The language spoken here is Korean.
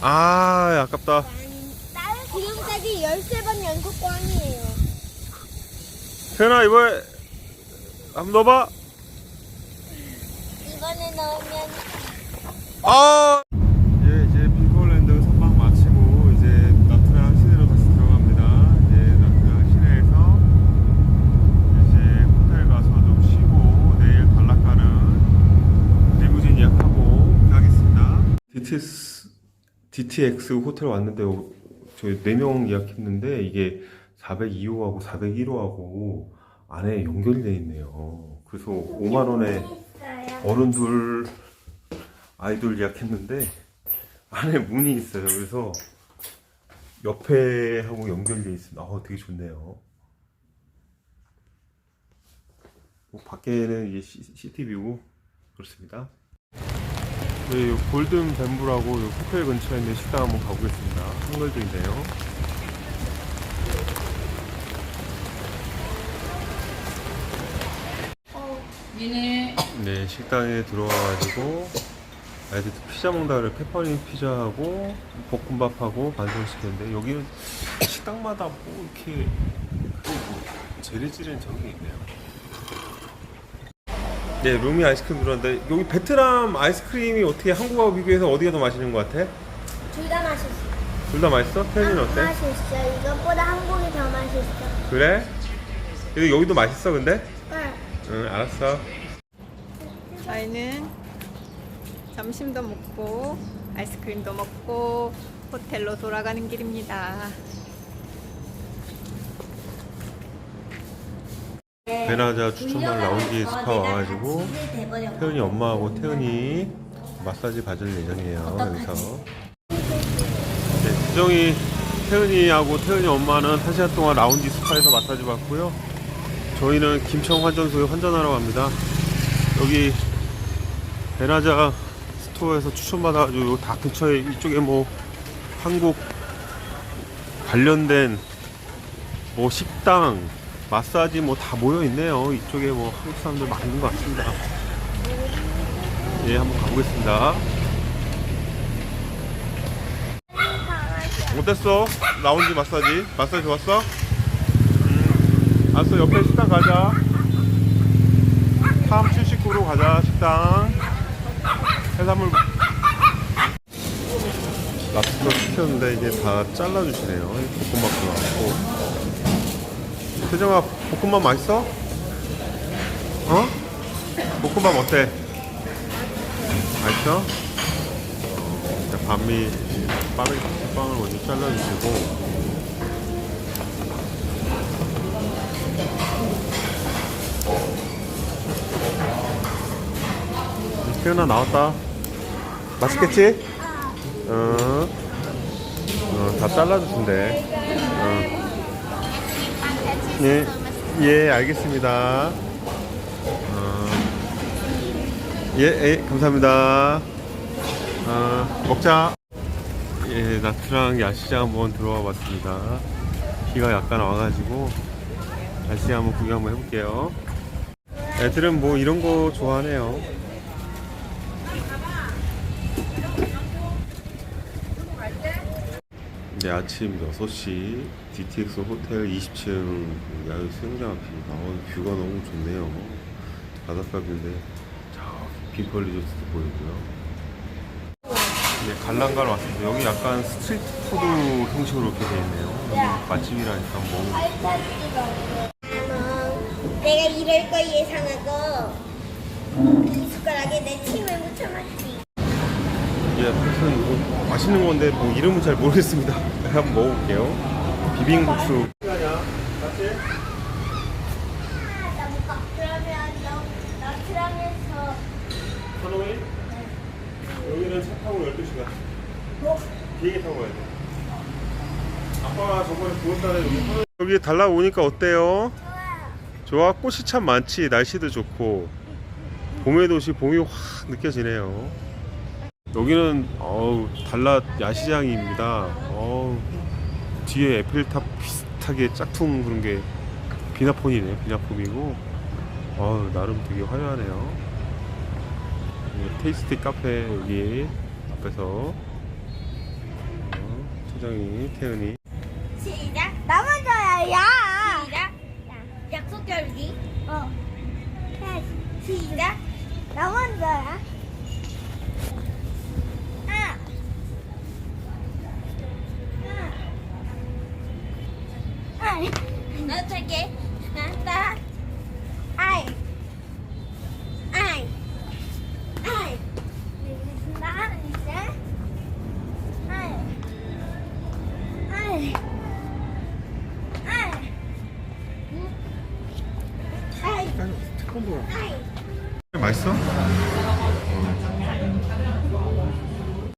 아 아깝다 지금까지 13번 연속 꽝이에요. 태연아 이번에 한번 넣어봐 이번에 넣으면 아 예, 이제 핑크홀랜드 선박 마치고 이제 나트랑 시내로 다시 들어갑니다. 이제 나트랑 시내에서 이제 호텔 가서 좀 쉬고 내일 발락 가는 리무진 예약하고 가겠습니다. DTS DTX 호텔 왔는데 어, 저희 4명 예약했는데 이게 402호하고 401호하고 안에 연결돼 있네요. 그래서 5만 원에 어른들 아이돌 예약했는데 안에 문이 있어요. 그래서 옆에 하고 연결돼 있습니다. 아, 되게 좋네요. 뭐 밖에는 이제 시- 시티뷰고 그렇습니다. 네, 요 골든 뱀부라고 요 호텔 근처에 있는 식당 한번 가보겠습니다. 한글도 있네요. 니네 네, 식당에 들어와가지고 아이들 피자 먹다 그래 페퍼린 피자하고 볶음밥하고 반찬 시켰는데 여기는 식당마다 뭐 이렇게 그뭐 재래지른 저런 게 있네요. 네, 루미 아이스크림 들어왔는데 여기 베트남 아이스크림이 어떻게 한국하고 비교해서 어디가 더 맛있는 것 같아? 둘 다 맛있어. 둘 다 맛있어? 태연이는 어때? 맛있어. 이것보다 한국이 더 맛있어. 그래? 여기 여기도 맛있어 근데? 응. 응, 알았어. 저희는 점심도 먹고 아이스크림도 먹고 호텔로 돌아가는 길입니다. 베나자 추천받은 라운지 스파 와가지고 태연이 엄마하고 태연이 마사지 받을 예정이에요. 여기서. 네, 수정이 태연이하고 태연이 엄마는 한 시간 동안 라운지 스파에서 마사지 받고요. 저희는 김천 환전소에 환전하러 갑니다. 여기 베나자 스토어에서 추천받아가지고 다 근처에 이쪽에 뭐 한국 관련된 뭐 식당, 마사지 뭐 다 모여 있네요. 이쪽에 뭐 한국 사람들 많은 것 같습니다. 예, 한번 가보겠습니다. 어땠어? 라운지 마사지? 마사지 좋았어? 음, 알았어. 옆에 식당 가자. 팜 79로 가자, 식당. 해산물. 랍스터 시켰는데 이게 다 잘라주시네요. 볶음밥도 나왔고. 세정아 볶음밥 맛있어? 어? 볶음밥 어때? 맛있어? 자, 반미 빠르게 빵을 먼저 잘라주시고 태연아 나왔다 맛있겠지? 어, 어, 다 잘라주신대 어. 예, 예, 알겠습니다. 어, 예, 예, 감사합니다. 어, 먹자. 예, 나트랑 야시장 한번 들어와 봤습니다. 비가 약간 와가지고 다시 한번 구경 한번 해볼게요. 애들은 뭐 이런 거 좋아하네요. 네, 아침 6시 DTX 호텔 20층 야외 수영장 앞이 아, 뷰가 너무 좋네요. 바닷가 뷰인데 저 빈펄 리조트도 보이고요. 네, 관람가로 왔습니다. 여기 약간 스트리트 푸드 형식으로 이렇게 돼 있네요. 여기 맛집이라니까 뭐 음, 내가 이럴 거 예상하고 이 숟가락에 내 침을 묻혀놨지. 예, 그래서 이거 맛있는 건데 뭐 이름은 잘 모르겠습니다. 한번 먹어볼게요. 비빔국수. 아, 나못 가. 그러면 너, 너 트랑에서 하노이? 여기는 차 타고 12시간. 뭐? 비행기 타고 가야 돼. 아빠가 저번에 9월달에 여기 하노이- 여기 달라오니까 어때요? 좋아. 꽃이 참 많지. 날씨도 좋고. 봄의 도시 봄이 확 느껴지네요. 여기는 어우 달랏 야시장입니다. 어우 뒤에 에펠탑 비슷하게 짝퉁 그런 게 비나폰이네. 비나폰이고. 어우 나름 되게 화려하네요. 예, 테이스티 카페 여기 앞에서 수정이, 태은이. 시작. 나 먼저야. 야. 시작. 약속 결기. 어. 해. 시작. 나 먼저야. 나 탈게. 나. 아이. 아이. 아이. 나 이제. 아이. 아이. 아이. 아이. 아이. 맛있어?